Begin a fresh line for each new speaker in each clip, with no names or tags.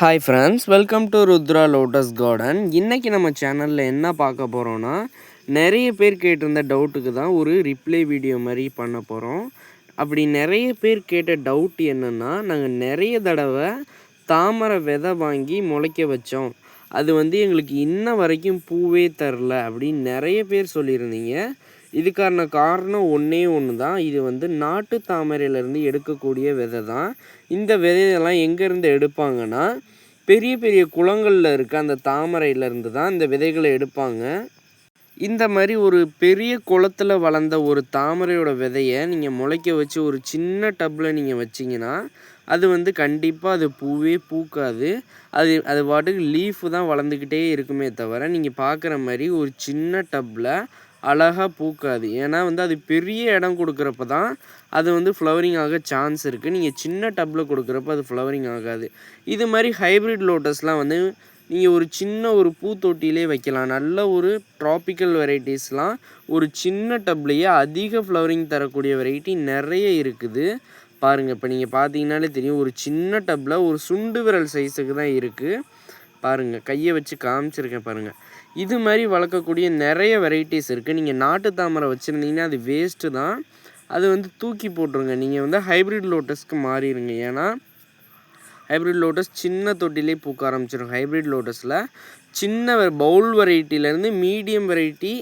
Hi friends welcome to Rudra lotus garden இன்றைக்கி நம்ம சேனலில் என்ன பார்க்க போகிறோன்னா நிறைய பேர் கேட்டிருந்த டவுட்டுக்கு தான் ஒரு ரிப்ளை வீடியோ மாதிரி பண்ண போகிறோம் அப்படி நிறைய பேர் கேட்ட டவுட் என்னென்னா நாங்கள் நிறைய தடவை தாமரை விதை வாங்கி முளைக்க வச்சோம். அது வந்து எங்களுக்கு இன்ன வரைக்கும் பூவே தரல அப்படின்னு நிறைய பேர் சொல்லியிருந்தீங்க. இதுக்கான காரணம் ஒன்றே ஒன்று தான் இது வந்து நாட்டு தாமரையிலேருந்து எடுக்கக்கூடிய விதை தான் இந்த விதையெல்லாம் எங்கேருந்து எடுப்பாங்கன்னா பெரிய பெரிய குளங்களில் இருக்க அந்த தாமரையிலேருந்து தான் இந்த விதைகளை எடுப்பாங்க. இந்த மாதிரி ஒரு பெரிய குளத்தில் வளர்ந்த ஒரு தாமரையோட விதையை நீங்கள் முளைக்க வச்சு ஒரு சின்ன டப்பில் நீங்கள் வச்சிங்கன்னா அது வந்து கண்டிப்பாக அது பூவே பூக்காது. அது அது பாட்டுக்கு லீஃபு தான் வளர்ந்துக்கிட்டே இருக்குமே தவிர நீங்கள் பார்க்குற மாதிரி ஒரு சின்ன டப்பில் அழகாக பூக்காது. ஏன்னா வந்து அது பெரிய இடம் கொடுக்குறப்ப தான் அது வந்து ஃப்ளவரிங் ஆக சான்ஸ் இருக்குது நீங்கள் சின்ன டப்பில் கொடுக்குறப்ப அது ஃப்ளவரிங் ஆகாது. இது மாதிரி ஹைப்ரிட் லோட்டஸ்லாம் வந்து நீங்கள் ஒரு சின்ன ஒரு பூத்தொட்டிலே வைக்கலாம். நல்ல ஒரு ட்ராபிக்கல் வெரைட்டிஸ்லாம் ஒரு சின்ன டப்லேயே அதிக ஃப்ளவரிங் தரக்கூடிய வெரைட்டி நிறைய இருக்குது. பாருங்கள் இப்போ நீங்கள் பார்த்தீங்கனாலே தெரியும். ஒரு சின்ன டப்பில் ஒரு சுண்டு விரல் சைஸுக்கு தான் இருக்குது பாருங்கள் கையை வச்சு காமிச்சிருக்கேன் பாருங்கள் இது மாதிரி வளர்க்கக்கூடிய நிறைய வெரைட்டிஸ் இருக்குது நீங்கள் நாட்டு தாமரை வச்சுருந்தீங்கன்னா அது வேஸ்ட்டு தான். அது வந்து தூக்கி போட்டுருங்க. நீங்கள் வந்து ஹைப்ரிட் லோட்டஸ்க்கு மாறிடுங்க ஏன்னா ஹைப்ரிட் லோட்டஸ் சின்ன தொட்டிலே பூக்க ஆரம்பிச்சிடும் ஹைப்ரிட் லோட்டஸில் சின்ன பவுல் வெரைட்டிலேருந்து மீடியம் வெரைட்டி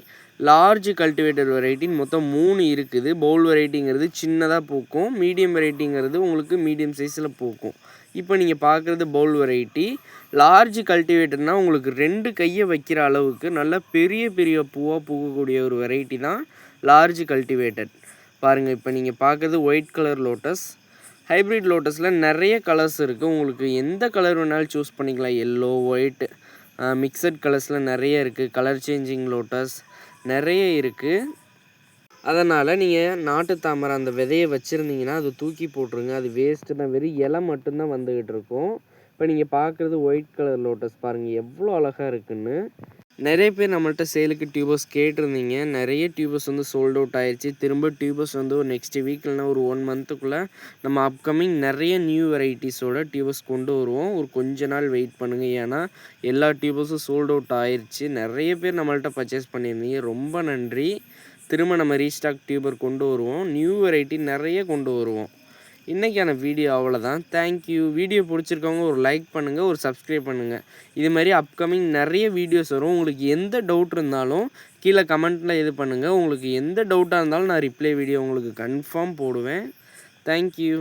லார்ஜ் கல்டிவேட்டர் வெரைட்டின்னு மொத்தம் மூணு இருக்குது. பவுல் வெரைட்டிங்கிறது சின்னதாக பூக்கும். மீடியம் வெரைட்டிங்கிறது உங்களுக்கு மீடியம் சைஸில் பூக்கும். இப்போ நீங்கள் பார்க்குறது பவுல் வெரைட்டி லார்ஜ் கல்டிவேட்டர்னால் உங்களுக்கு ரெண்டு கையை வைக்கிற அளவுக்கு நல்ல பெரிய பெரிய பூவாக பூக்கக்கூடிய ஒரு வெரைட்டி தான் லார்ஜ் கல்டிவேட்டட் பாருங்கள் இப்போ நீங்கள் பார்க்குறது ஒயிட் கலர் லோட்டஸ் ஹைப்ரிட் லோட்டஸில் நிறைய கலர்ஸ் இருக்குது உங்களுக்கு எந்த கலர் வேணாலும் சூஸ் பண்ணிக்கலாம். எல்லோ ஒயிட் மிக்சட் கலர்ஸில் நிறைய இருக்குது கலர் சேஞ்சிங் லோட்டஸ் நிறைய இருக்குது அதனால் நீங்கள் நாட்டு தாமரை அந்த விதையை வச்சுருந்தீங்கன்னா அது தூக்கி போட்டுருங்க. அது வேஸ்ட்டு தான். வெறும் இலை மட்டும்தான் வந்துக்கிட்டு இருக்கும். இப்போ நீங்கள் பார்க்குறது ஒயிட் கலர் லோட்டஸ் பாருங்கள் எவ்வளோ அழகாக இருக்குதுன்னு நிறைய பேர் நம்மள்ட்ட சேலுக்கு டியூபர்ஸ் கேட்டிருந்தீங்க. நிறைய டியூபர்ஸ் வந்து சோல்ட் அவுட் ஆயிடுச்சு திரும்ப டியூபர்ஸ் வந்து ஒரு நெக்ஸ்ட் வீக் இல்லைனா ஒரு ஒன் மந்த்துக்குள்ளே நம்ம அப்கமிங் நிறைய நியூ வெரைட்டிஸோட டியூபர்ஸ் கொண்டு வருவோம். ஒரு கொஞ்ச நாள் வெயிட் பண்ணுங்கள் ஏன்னா எல்லா டியூபர்ஸும் சோல்ட் அவுட் ஆயிடுச்சு நிறைய பேர் நம்மள்ட்ட பர்ச்சேஸ் பண்ணியிருந்தீங்க. ரொம்ப நன்றி. திரும்ப நம்ம ரீஸ்டாக் டியூபர் கொண்டு வருவோம். நியூ வெரைட்டி நிறைய கொண்டு வருவோம். இன்றைக்கான வீடியோ அவ்வளோதான் தேங்க்யூ வீடியோ பிடிச்சிருக்கவங்க ஒரு லைக் பண்ணுங்கள் ஒரு சப்ஸ்கிரைப் பண்ணுங்கள் இது மாதிரி அப்கமிங் நிறைய வீடியோஸ் வரும். உங்களுக்கு எந்த டவுட் இருந்தாலும் கீழே கமெண்ட்டில் இது பண்ணுங்கள் உங்களுக்கு எந்த டவுட்டாக இருந்தாலும் நான் ரிப்ளை வீடியோ உங்களுக்கு கன்ஃபார்ம் போடுவேன். Thank you